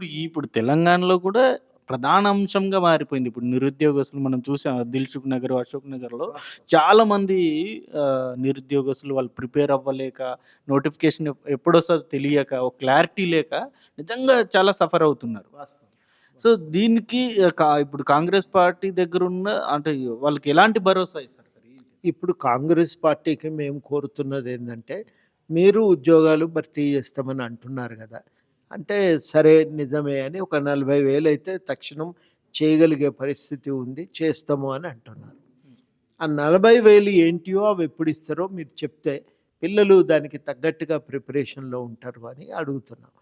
ఇప్పుడు ఇప్పుడు తెలంగాణలో కూడా ప్రధాన అంశంగా మారిపోయింది. ఇప్పుడు నిరుద్యోగస్తులు మనం చూసాం దిల్సుఖ్ నగర్, అశోక్ నగర్‌లో చాలా మంది ఆహ్, నిరుద్యోగస్తులు వాళ్ళు ప్రిపేర్ అవ్వలేక, నోటిఫికేషన్ ఎప్ ఎప్పుడొస్తదో తెలియక, ఒక క్లారిటీ లేక నిజంగా చాలా సఫర్ అవుతున్నారు. సో, దీనికి ఇప్పుడు కాంగ్రెస్ పార్టీ దగ్గరున్న అంటే వాళ్ళకి ఎలాంటి భరోసా ఇస్తారు ఇప్పుడు కాంగ్రెస్ పార్టీకి మేము కోరుతున్నది ఏందంటే, మీరు ఉద్యోగాలు భర్తీ చేస్తామని అంటున్నారు గదా! అంటే సరే నిజమే అని ఒక 40,000 అయితే తక్షణం చేయగలిగే పరిస్థితి ఉంది. చేస్తాము అని అంటున్నారు. ఆ 40,000 ఏంటియో అవి ఎప్పుడు ఇస్తారో మీరు చెప్తే పిల్లలు దానికి తగ్గట్టుగా ప్రిపరేషన్‌లో ఉంటారు అని అడుగుతున్నాం.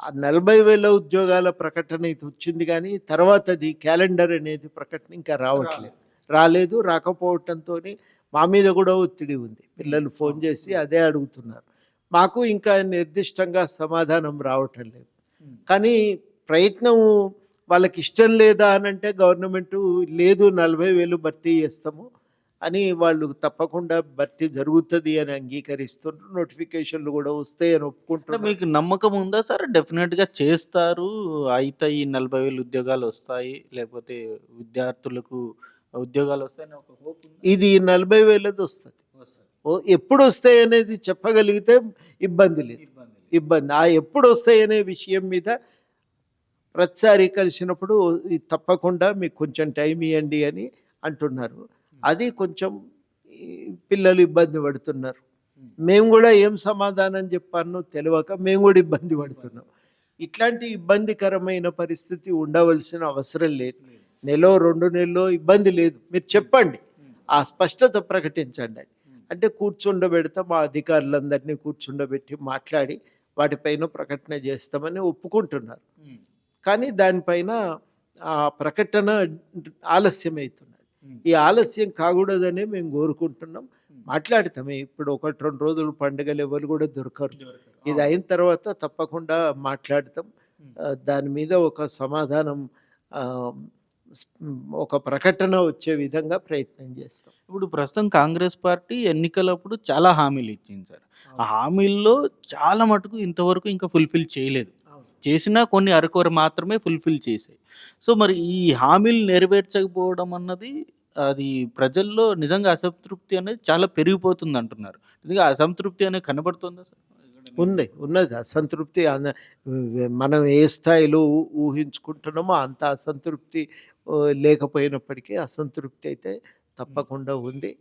ఆ 40,000 ఉద్యోగాల ప్రకటన ఇది వచ్చింది గానీ, తర్వాతది క్యాలెండర్ అనేది ప్రకటన ఇంకా రావట్లేదు. రాలేదు. రాకపోవటంతోని మా మీద కూడా ఒత్తిడి ఉంది. పిల్లలు ఫోన్ చేసి అదే అడుగుతున్నారు. మాకు ఇంకా నిర్దిష్టంగా సమాధానం రావటం లేదు. హ్మ్. కానీ ప్రయత్నం వాళ్ళకి ఇష్టం లేదా అనంటే గవర్నమెంటు లేదు 40,000 భర్తీ చేస్తాము అని వాళ్ళు తప్పకుండా భర్తీ జరుగుతది అని అంగీకరిస్తున్నారు. నోటిఫికేషన్‌లు కూడా వస్తాయని అంటే ఒప్పుకుంటున్నారు. మీకు నమ్మకం ఉందా సార్? డెఫినిట్‌గా చేస్తారు. అయితాయి 40,000 ఉద్యోగాలు వస్తాయి. లేకపోతే విద్యార్థులకు ఉద్యోగాలు వస్తాయని ఒక హోప్? ఇది 40,000ది వస్తది. వస్తది. ఓ ఎప్పుడు వస్తాయనేది చెప్పగలిగితే ఇబ్బంది లేదు. ఇబ్బంది. ఆ ఎప్పుడు వస్తాయనే విషయం మీద ప్రతిసారి కలిసినప్పుడు తప్పకుండా మీకు కొంచెం టైం ఇయ్యండి అని అంటున్నారు. అది కొంచెం పిల్లలు ఇబ్బంది పడుతున్నారు. మేము కూడా ఏం సమాధానం చెప్పానో తెలవక మేము కూడా ఇబ్బంది పడుతున్నాం. ఇట్లాంటి ఇబ్బందికరమైన పరిస్థితి ఉండవలసిన అవసరం లేదు. నెలో, 2 నెల్లో ఇబ్బంది లేదు. మీరు చెప్పండి. ఆ స్పష్టత ప్రకటించండి అని. అంటే కూర్చుండబెడతాం మా అధికారులందరినీ కూర్చుండబెట్టి మాట్లాడి వాటిపైన ప్రకటన చేస్తామని ఒప్పుకుంటున్నారు. కానీ దానిపైన ఆ ప్రకటన ఆలస్యమైతున్నది. హ్మ్. ఈ ఆలస్యం కాకూడదనే మేము కోరుకుంటున్నాం. మాట్లాడతామే ఇప్పుడు 1, 2 రోజులు పండుగలు ఎవరు కూడా దొరకరు. ఇది అయిన తర్వాత తప్పకుండా మాట్లాడతాం. దాని మీద ఒక సమాధానం ఒక ప్రకటన వచ్చే విధంగా ప్రయత్నం చేస్తాం. ఇప్పుడు ప్రస్తుతం కాంగ్రెస్ పార్టీ ఎన్నికలప్పుడు చాలా హామీలు ఇచ్చింది సార్. ఆ హామీల్లో చాలా మటుకు ఇంతవరకు ఇంకా ఫుల్‌ఫిల్ చేయలేదు. చేసినా కొన్ని అరకొర మాత్రమే ఫుల్‌ఫిల్ చేసాయి. సో, మరి ఈ హామీలు నెరవేర్చకపోవడం అన్నది అది ప్రజల్లో నిజంగా అసంతృప్తి అనేది చాలా పెరిగిపోతుంది అంటున్నారు. నిజంగా అసంతృప్తి అనేది కనబడుతుందా సార్? ఉంది. ఉన్నది అసంతృప్తి మనం ఏ స్థాయిలో ఊహించుకుంటున్నామో అంత అసంతృప్తి లేకపోయినప్పటికీ అసంతృప్తి అయితే తప్పకుండా ఉంది.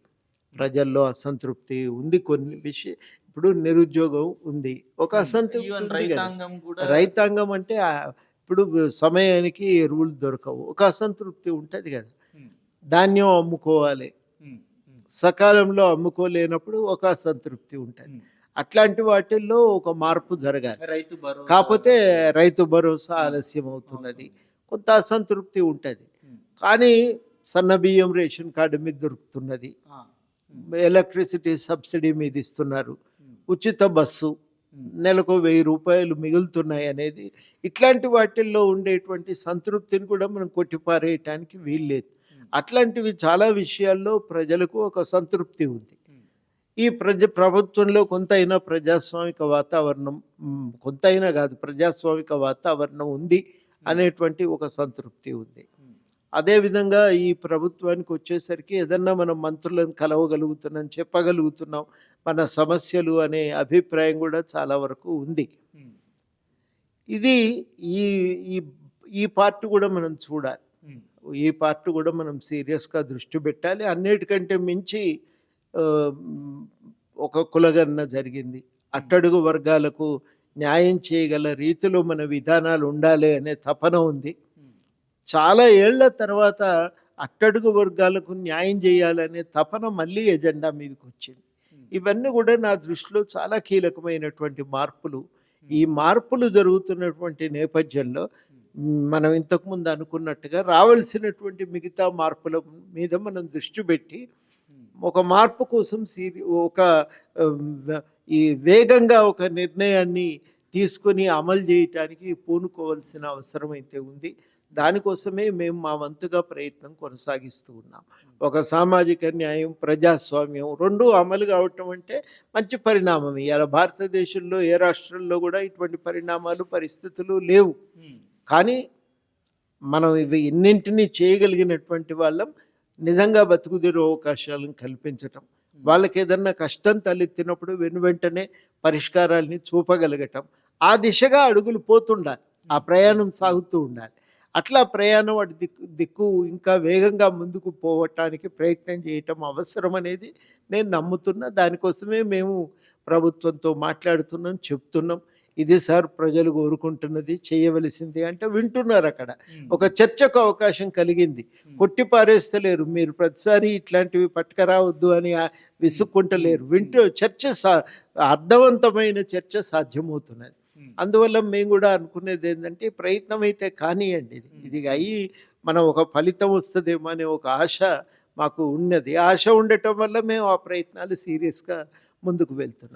ప్రజల్లో అసంతృప్తి ఉంది. కొన్ని విషయ ఇప్పుడు నిరుద్యోగం ఉంది. ఒక అసంతృప్తి! రైతాంగం అంటే ఇప్పుడు సమయానికి ఎరువులు దొరకవు. ఒక అసంతృప్తి ఉంటది కదా! ధాన్యం అమ్ముకోవాలి. సకాలంలో అమ్ముకోలేనప్పుడు ఒక అసంతృప్తి ఉంటది. అట్లాంటి వాటిల్లో ఒక మార్పు జరగాలి. రైతు భరోసా కాపోతే రైతు భరోసా ఆలస్యం అవుతున్నది. కొంత అసంతృప్తి ఉంటది. కానీ సన్న బియ్యం రేషన్ కార్డు మీద దొరుకుతున్నది. ఎలక్ట్రిసిటీ సబ్సిడీ మీద ఇస్తున్నారు. ఉచిత బస్సు. నెలకు రూ. 1000 మిగులుతున్నాయి అనేది ఇట్లాంటి వాటిల్లో ఉండేటువంటి సంతృప్తిని కూడా మనం కొట్టిపారేయటానికి వీల్లేదు. అట్లాంటివి చాలా విషయాల్లో ప్రజలకు ఒక సంతృప్తి ఉంది. ఈ ప్రజ ప్రభుత్వంలో కొంతైనా ప్రజాస్వామిక వాతావరణం కొంతైనా కాదు ప్రజాస్వామిక వాతావరణం ఉంది అనేటువంటి ఒక సంతృప్తి ఉంది. అదేవిధంగా ఈ ప్రభుత్వానికి వచ్చేసరికి ఏదన్నా మనం మంత్రులను కలవగలుగుతున్నాం, చెప్పగలుగుతున్నాం. మన సమస్యలు అనే అభిప్రాయం కూడా చాలా వరకు ఉంది. ఇది ఈ ఈ ఈ పార్ట్ కూడా మనం చూడాలి. ఈ పార్ట్ కూడా మనం సీరియస్‌గా దృష్టి పెట్టాలి. అన్నిటికంటే మించి ఒక కులగన్న జరిగింది. అట్టడుగు వర్గాలకు న్యాయం చేయగల రీతిలో మన విధానాలు ఉండాలి అనే తపన ఉంది. చాలా ఏళ్ళ తర్వాత అట్టడుగు వర్గాలకు న్యాయం చేయాలనే తపన మళ్ళీ ఎజెండా మీదకి వచ్చింది ఇవన్నీ కూడా నా దృష్టిలో చాలా కీలకమైనటువంటి మార్పులు. ఈ మార్పులు జరుగుతున్నటువంటి నేపథ్యంలో మనం ఇంతకుముందు అనుకున్నట్టుగా రావాల్సినటువంటి మిగతా మార్పుల మీద మనం దృష్టి పెట్టి ఒక మార్పు కోసం సీరి ఒక ఈ వేగంగా ఒక నిర్ణయాన్ని తీసుకొని అమలు చేయటానికి పూనుకోవాల్సిన అవసరం అయితే ఉంది. దానికోసమే మేము మా వంతుగా ప్రయత్నం కొనసాగిస్తూ ఉన్నాం. ఒక సామాజిక న్యాయం, ప్రజాస్వామ్యం 2 అమలు కావటం అంటే మంచి పరిణామం. ఇయాల భారతదేశంలో ఏ రాష్ట్రంలో కూడా ఇటువంటి పరిణామాలు, పరిస్థితులు లేవు. కానీ మనం ఇవి ఎన్నింటినీ చేయగలిగినటువంటి వాళ్ళం నిజంగా బతుకుదిరు అవకాశాలను కల్పించటం. వాళ్ళకి ఏదన్నా కష్టం తలెత్తినప్పుడు వెను వెంటనే పరిష్కారాల్ని చూపగలగటం. ఆ దిశగా అడుగులు పోతుండాలి. ఆ ప్రయాణం సాగుతూ ఉండాలి. అట్లా ప్రయాణం వాటి దిక్కు దిక్కు ఇంకా వేగంగా ముందుకు పోవటానికి ప్రయత్నం చేయటం అవసరం అనేది నేను నమ్ముతున్నా. దానికోసమే మేము ప్రభుత్వంతో మాట్లాడుతున్నాం చెప్తున్నాం. ఇది సార్ ప్రజలు కోరుకుంటున్నది చేయవలసింది అంటే వింటున్నారు అక్కడ. ఒక చర్చకు అవకాశం కలిగింది. కొట్టి పారేస్తలేరు మీరు ప్రతిసారి ఇట్లాంటివి పట్టుకరావద్దు అని విసుక్కుంటలేరు. వింటూ చర్చ సా అర్థవంతమైన చర్చ సాధ్యమవుతున్నది. అందువల్ల మేము కూడా అనుకునేది ఏంటంటే ప్రయత్నం అయితే కానివ్వండి ఇది. ఇది అయ్యి మనం ఒక ఫలితం వస్తుందేమో అనే ఒక ఆశ మాకు ఉన్నది. ఆశ ఉండటం వల్ల మేము ఆ ప్రయత్నాలు సీరియస్గా ముందుకు వెళ్తున్నాం.